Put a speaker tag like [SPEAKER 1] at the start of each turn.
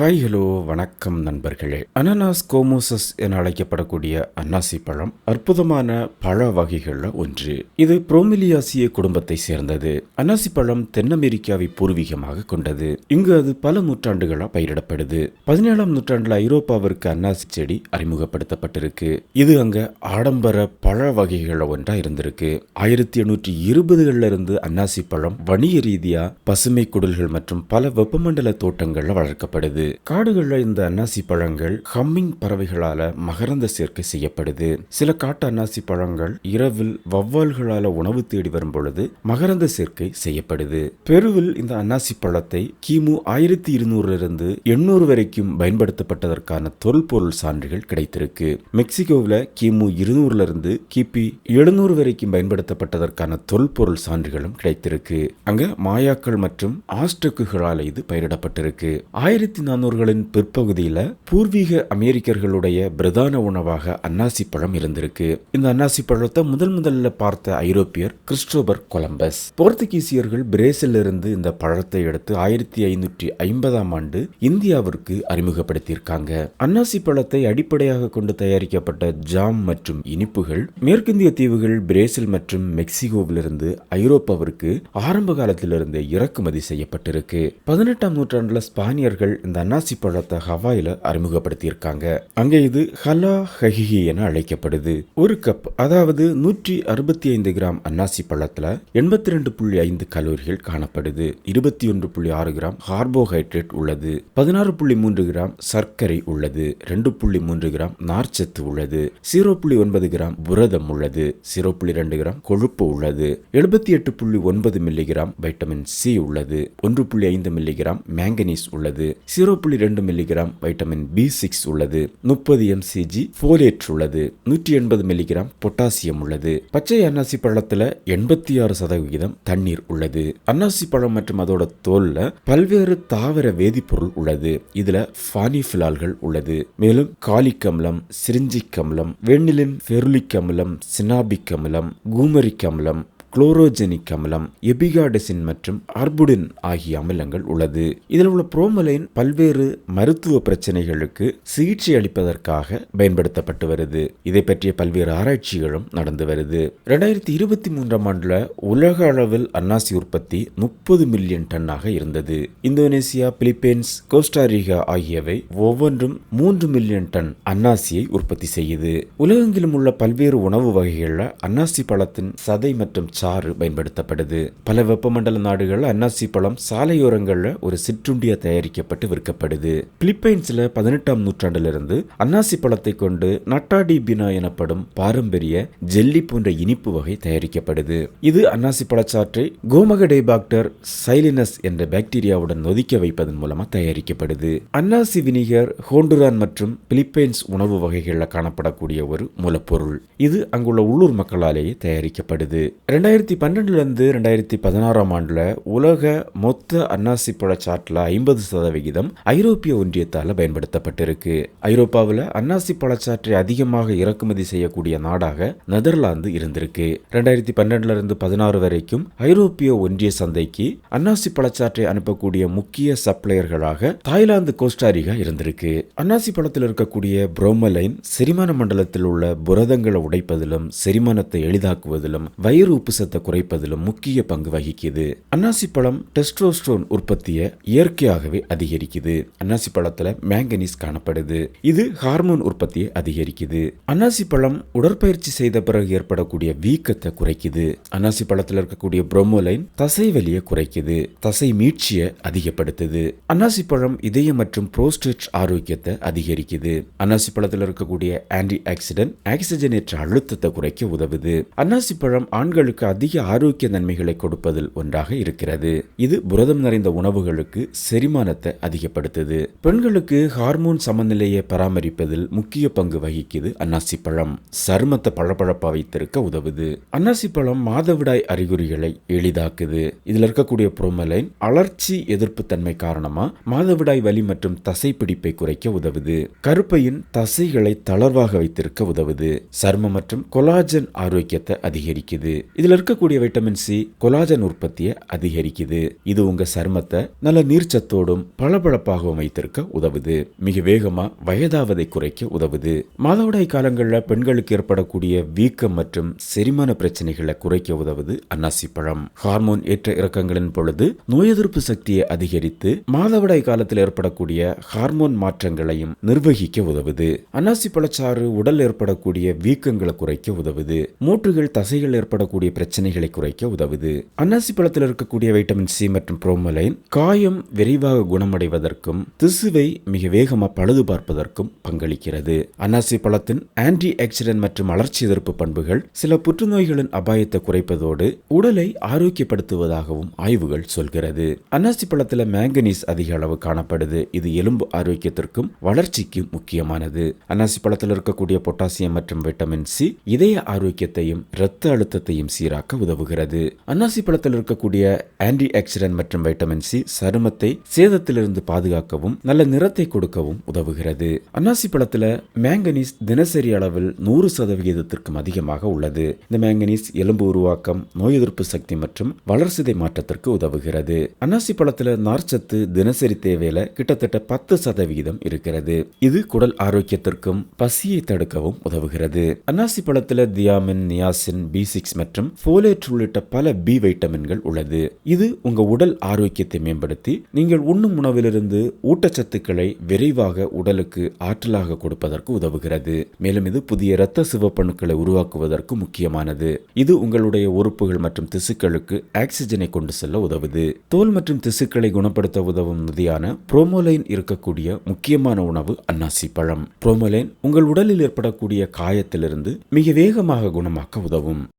[SPEAKER 1] Hi hello வணக்கம் நண்பர்களே. அனனாஸ் கோமோசஸ் என அழைக்கப்படக்கூடிய அன்னாசி பழம் அற்புதமான பழ வகைகளில் ஒன்று. இது புரோமிலியாசிய குடும்பத்தை சேர்ந்தது. அன்னாசி பழம் தென் அமெரிக்காவை பூர்வீகமாக கொண்டது. இங்கு அது பல நூற்றாண்டுகளாக பயிரிடப்படுது. பதினேழாம் நூற்றாண்டில் ஐரோப்பாவிற்கு அன்னாசி செடி அறிமுகப்படுத்தப்பட்டிருக்கு. இது அங்க ஆடம்பர பழ வகைகளில் ஒன்றா இருந்திருக்கு. ஆயிரத்தி எண்ணூற்றி இருபதுகள்ல இருந்து அன்னாசி பழம் வணிக ரீதியா பசுமை குடல்கள் மற்றும் பல வெப்பமண்டல தோட்டங்களில் வளர்க்கப்படுது. காடுகளில் இந்த அன்னாசி பழங்கள் ஹம்மிங் பறவைகளால மகரந்த சேர்க்கை செய்யப்படுது. சில காட்டு அன்னாசி பழங்கள் இரவில் வவ்வால்களால உணவு தேடி வரும் பொழுது மகரந்த சேர்க்கை செய்யப்படுது. பெருவில் இந்த அன்னாசி பழத்தை கிமு ஆயிரத்தி இருநூறுல இருந்து எண்ணூறு வரைக்கும் பயன்படுத்தப்பட்டதற்கான தொல்பொருள் சான்றுகள் கிடைத்திருக்கு. மெக்சிகோவில் கிமு இருநூறுல இருந்து கிபி எழுநூறு வரைக்கும் பயன்படுத்தப்பட்டதற்கான தொல்பொருள் சான்றுகளும் கிடைத்திருக்கு. அங்க மாயாக்கள் மற்றும் ஆஸ்டக்குகளால் இது பயிரிடப்பட்டிருக்கு. ஆயிரத்தி நானூறுகளின் பிற்பகுதியில் பூர்வீக அமெரிக்கர்களுடைய பிரதான உணவாக அன்னாசி பழம் இருந்திருக்கு. இந்த அன்னாசி பழத்தை முதல் முதல்ல பார்த்த ஐரோப்பியர் கிறிஸ்டோபர் கொலம்பஸ். போர்த்துகீசியர்கள் பிரேசில் இருந்து இந்த பழத்தை எடுத்து ஆயிரத்தி ஐநூற்றி ஐம்பதாம் ஆண்டு இந்தியாவிற்கு அறிமுகப்படுத்தியிருக்காங்க. அன்னாசி பழத்தை அடிப்படையாக கொண்டு தயாரிக்கப்பட்ட ஜாம் மற்றும் இனிப்புகள் மேற்கிந்திய தீவுகள் பிரேசில் மற்றும் மெக்சிகோவிலிருந்து ஐரோப்பாவிற்கு ஆரம்ப காலத்திலிருந்து இறக்குமதி செய்யப்பட்டிருக்கு. பதினெட்டாம் நூற்றாண்டுல ஸ்பானியர்கள் இந்த அன்னாசி பழத்தை ஹவாயில அறிமுகப்படுத்தியிருக்காங்க. அங்கே இது ஹலா ஹஹிஹி என அழைக்கப்படுது. ஒரு கப் அதாவது நூற்றி அறுபத்தி ஐந்து கிராம் அன்னாசி பழத்துல எண்பத்தி ரெண்டு புள்ளி ஐந்து கலோரிகள் காணப்படுது. இருபத்தி ஒன்று புள்ளி ஆறு கிராம் கார்போஹைட்ரேட் உள்ளது. பதினாறு புள்ளி மூன்று கிராம் சர்க்கரை உள்ளது. ரெண்டு புள்ளி மூன்று கிராம் நார்ச்சத்து உள்ளது. ஜீரோ புள்ளி ஒன்பது கிராம் புரதம் உள்ளது. ஜீரோ புள்ளி ரெண்டு கிராம் கொழுப்பு உள்ளது. எழுபத்தி எட்டு புள்ளி ஒன்பது மில்லிகிராம் வைட்டமின் சி உள்ளது. ஒன்று புள்ளி ஐந்து மில்லிகிராம் மேங்கனீஸ் உள்ளது. ஜீரோ புள்ளி ரெண்டு மில்லிகிராம் வைட்டமின் பி சிக்ஸ் உள்ளது முப்பது எம்சிஜி ஃபோலேட் உள்ளது நூற்றி எண்பது மில்லிகிராம் பொட்டாசியம் உள்ளது. பச்சை அன்னாசி பழத்துல எண்பத்தி ஆறு சதவிகிதம் தண்ணீர் உள்ளது. அன்னாசி பழம் மற்றும் அதோட தோல்ல பல்வேறு தாவர வேதிப்பொருள் உள்ளது. இதுல ஃபானிஃபிலால்கள் உள்ளது. மேலும் காலிக் அமிலம் சிரிஞ்சிக் அமிலம் வெண்ணிலின் ஃபெருலிக் அமிலம் சினாபிக் அமிலம் கூமரிக் அமிலம் குளோரோஜெனிக் அமிலம் எபிகாடசின் மற்றும் அர்புடின் ஆகிய அமிலங்கள் உள்ளது. இதில் உள்ள புரோமலைன் பல்வேறு மருத்துவ பிரச்சனைகளுக்கு சிகிச்சை அளிப்பதற்காக பயன்படுத்தப்பட்டு வருது. இதை பற்றிய பல்வேறு ஆராய்ச்சிகளும் நடந்து வருது. ரெண்டாயிரத்தி இருபத்தி மூன்றாம் ஆண்டுல உலக அளவில் அன்னாசி உற்பத்தி முப்பது மில்லியன் டன்னாக இருந்தது. இந்தோனேசியா பிலிப்பைன்ஸ் கோஸ்டாரிகா ஆகியவை ஒவ்வொன்றும் மூன்று மில்லியன் டன் அன்னாசியை உற்பத்தி செய்யுது. உலகெங்கிலும் உள்ள பல்வேறு உணவு வகைகளில் அன்னாசி பழத்தின் சதை மற்றும் சாறு பயன்படுத்தப்படுது. பல வெப்பமண்டல நாடுகள் அன்னாசி பழம் சாலையோரங்களில் ஒரு சிற்றுண்டியா தயாரிக்கப்பட்டு விற்கப்படுது. பிலிப்பைன்ஸ்ல பதினெட்டாம் நூற்றாண்டிலிருந்து அன்னாசி பழத்தை கொண்டு நட்டாடி பினா எனப்படும் பாரம்பரிய ஜெல்லி போன்ற இனிப்பு வகை தயாரிக்கப்படுது. இது அன்னாசி பழச்சாற்றை கோமகடேபாக்டர் சைலினஸ் என்ற பாக்டீரியாவுடன் நொதிக்க வைப்பதன் மூலமா தயாரிக்கப்படுது. அன்னாசி வினிகர் ஹோண்டுரான் மற்றும் பிலிப்பைன்ஸ் உணவு வகைகளில் காணப்படக்கூடிய ஒரு மூலப்பொருள். இது அங்குள்ள உள்ளூர் மக்களாலேயே தயாரிக்கப்படுது. ரெண்டாயிரத்தி ரெண்டாயிரத்தி பன்னெண்டுலேருந்து ரெண்டாயிரத்தி பதினாறாம் ஆண்டுல உலக மொத்த அன்னாசி பழச்சாற்றில் ஐம்பது சதவிகிதம் ஐரோப்பிய ஒன்றியத்தால் பயன்படுத்தப்பட்டிருக்கு. ஐரோப்பாவில் அன்னாசி பழச்சாற்றை அதிகமாக இறக்குமதி செய்யக்கூடிய நாடாக நெதர்லாந்து இருந்திருக்கு. ரெண்டாயிரத்தி பன்னெண்டுல இருந்து பதினாறு வரைக்கும் ஐரோப்பிய ஒன்றிய சந்தைக்கு அன்னாசி பழச்சாற்றை அனுப்பக்கூடிய முக்கிய சப்ளையர்களாக தாய்லாந்து கோஸ்டாரிகா இருந்திருக்கு. அன்னாசி பழத்தில் இருக்கக்கூடிய புரோமலைன் செரிமான மண்டலத்தில் உள்ள புரதங்களை உடைப்பதிலும் செரிமானத்தை எளிதாக்குவதிலும் வயிறு உப்பு உப்புசத்தை குறைப்பதிலும் முக்கிய பங்கு வகிக்குது. அன்னாசி பழம் டெஸ்ட்ரோஸ்டோன் உற்பத்தியை இயற்கையாகவே அதிகரிக்குது. அன்னாசி பழத்துல மேங்கனீஸ் காணப்படுது. இது ஹார்மோன் உற்பத்தியை அதிகரிக்குது. அன்னாசி பழம் உடற்பயிற்சி செய்த பிறகு ஏற்படக்கூடிய வீக்கத்தை குறைக்குது. அன்னாசி பழத்தில் இருக்கக்கூடிய புரோமோலைன் தசை வலியை குறைக்குது. தசை மீட்சியை அதிகப்படுத்துது. அன்னாசி பழம் இதயம் மற்றும் புரோஸ்டேட் ஆரோக்கியத்தை அதிகரிக்குது. அன்னாசி பழத்தில் இருக்கக்கூடிய ஆன்டி ஆக்சிடென்ட் ஆக்சிஜனேற்ற அழுத்தத்தை குறைக்க உதவுது. அன்னாசி பழம் ஆண்களுக்கு அதிக ஆரோக்கிய நன்மைகளை கொடுப்பதில் ஒன்றாக இருக்கிறது. இது புரதம் நிறைந்த உணவுகளுக்கு செரிமானத்தை அதிகப்படுத்துது. பெண்களுக்கு ஹார்மோன் சமநிலையை பராமரிப்பதில் முக்கிய பங்கு வகிக்குது அன்னாசி பழம் சருமத்தை பளபளப்பா வைத்திருக்க உதவுது. அன்னாசி பழம் மாதவிடாய் அறிகுறிகளை எளிதாக்குது. இதுல இருக்கக்கூடிய புரோமலைன் அலர்ச்சி எதிர்ப்பு தன்மை காரணமா மாதவிடாய் வலி மற்றும் தசை பிடிப்பை குறைக்க உதவுது. கருப்பையின் தசைகளை தளர்வாக வைத்திருக்க உதவுது. சருமம் மற்றும் கொலாஜன் ஆரோக்கியத்தை அதிகரிக்குது. இதுல இருக்கக்கூடிய வைட்டமின் சி கொலாஜன் உற்பத்தியை அதிகரிக்குது. இது உங்க சருமத்தை நல்ல நீர்ச்சத்தோடும் பளபளப்பாகவும் வைத்திருக்க உதவுது. மிக வேகமா வயதாவதை குறைக்க உதவுது. மாதவிடாய் காலங்களில் பெண்களுக்கு ஏற்படக்கூடிய வீக்கம் மற்றும் செரிமான பிரச்சனைகளை குறைக்க உதவுது அன்னாசி பழம் ஹார்மோன் ஏற்ற இறக்கங்களின் பொழுது நோய் எதிர்ப்பு சக்தியை அதிகரித்து மாதவிடாய் காலத்தில் ஏற்படக்கூடிய ஹார்மோன் மாற்றங்களையும் நிர்வகிக்க உதவுது. அன்னாசி பழச்சாறு உடல் ஏற்படக்கூடிய வீக்கங்களை குறைக்க உதவுது. மூட்டுகள் தசைகள் ஏற்படக்கூடிய பிரச்சனை பிரச்சனைகளை குறைக்க உதவுது. அன்னாசி பழத்தில் இருக்கக்கூடிய வைட்டமின் சி மற்றும் புரோமலைன் காயம் விரைவாக குணமடைவதற்கும் திசுவை மிக வேகமாக பழுது பார்ப்பதற்கும் பங்களிக்கிறது. அன்னாசி பழத்தின் ஆன்டி ஆக்சிடென்ட் மற்றும் வளர்ச்சி எதிர்ப்பு பண்புகள் சில புற்றுநோய்களின் அபாயத்தை குறைப்பதோடு உடலை ஆரோக்கியப்படுத்துவதாகவும் ஆய்வுகள் சொல்கிறது. அன்னாசி பழத்தில் மேங்கனீஸ் அதிக அளவு காணப்படுது. இது எலும்பு ஆரோக்கியத்திற்கும் வளர்ச்சிக்கும் முக்கியமானது. அன்னாசி பழத்தில் இருக்கக்கூடிய பொட்டாசியம் மற்றும் விட்டமின் சி இதய ஆரோக்கியத்தையும் இரத்த அழுத்தத்தையும் சீராக சீராக்க உதவுகிறது. அன்னாசி பழத்தில் இருக்கக்கூடிய ஆன்டி ஆக்சிடென்ட் மற்றும் வைட்டமின் சி சருமத்தை சேதத்திலிருந்து பாதுகாக்கவும் நல்ல நிறத்தை கொடுக்கவும் உதவுகிறது. அன்னாசி பழத்தில் மேங்கனீஸ் தினசரி அளவில் நூறு சதவிகிதத்திற்கும் அதிகமாக உள்ளது. இந்த மேங்கனீஸ் எலும்பு உருவாக்கம் நோய் எதிர்ப்பு சக்தி மற்றும் வளர்சிதை மாற்றத்திற்கு உதவுகிறது. அன்னாசி பழத்தில் நார்ச்சத்து தினசரி தேவையில கிட்டத்தட்ட பத்து சதவிகிதம் இருக்கிறது. இது குடல் ஆரோக்கியத்திற்கும் பசியை தடுக்கவும் உதவுகிறது. அன்னாசி பழத்தில் தியாமின் நியாசின் பி சிக்ஸ் மற்றும் ஃபோலேட் உள்ளிட்ட பல பி வைட்டமின்கள் உள்ளது. இது உங்க உடல் ஆரோக்கியத்தை மேம்படுத்தி நீங்கள் உண்ணும் உணவிலிருந்து ஊட்டச்சத்துக்களை விரைவாக உடலுக்கு ஆற்றலாக கொடுப்பதற்கு உதவுகிறது. மேலும் இது புதிய இரத்த சிவப்பணுக்களை உருவாக்குவதற்கு முக்கியமானது. இது உங்களுடைய உறுப்புகள் மற்றும் திசுக்களுக்கு ஆக்சிஜனை கொண்டு செல்ல உதவுது. தோல் மற்றும் திசுக்களை குணப்படுத்த உதவும் நதியான புரோமோலைன் இருக்கக்கூடிய முக்கியமான உணவு அன்னாசி பழம். புரோமோலைன் உங்கள் உடலில் ஏற்படக்கூடிய காயத்திலிருந்து மிக வேகமாக குணமாக்க உதவும்.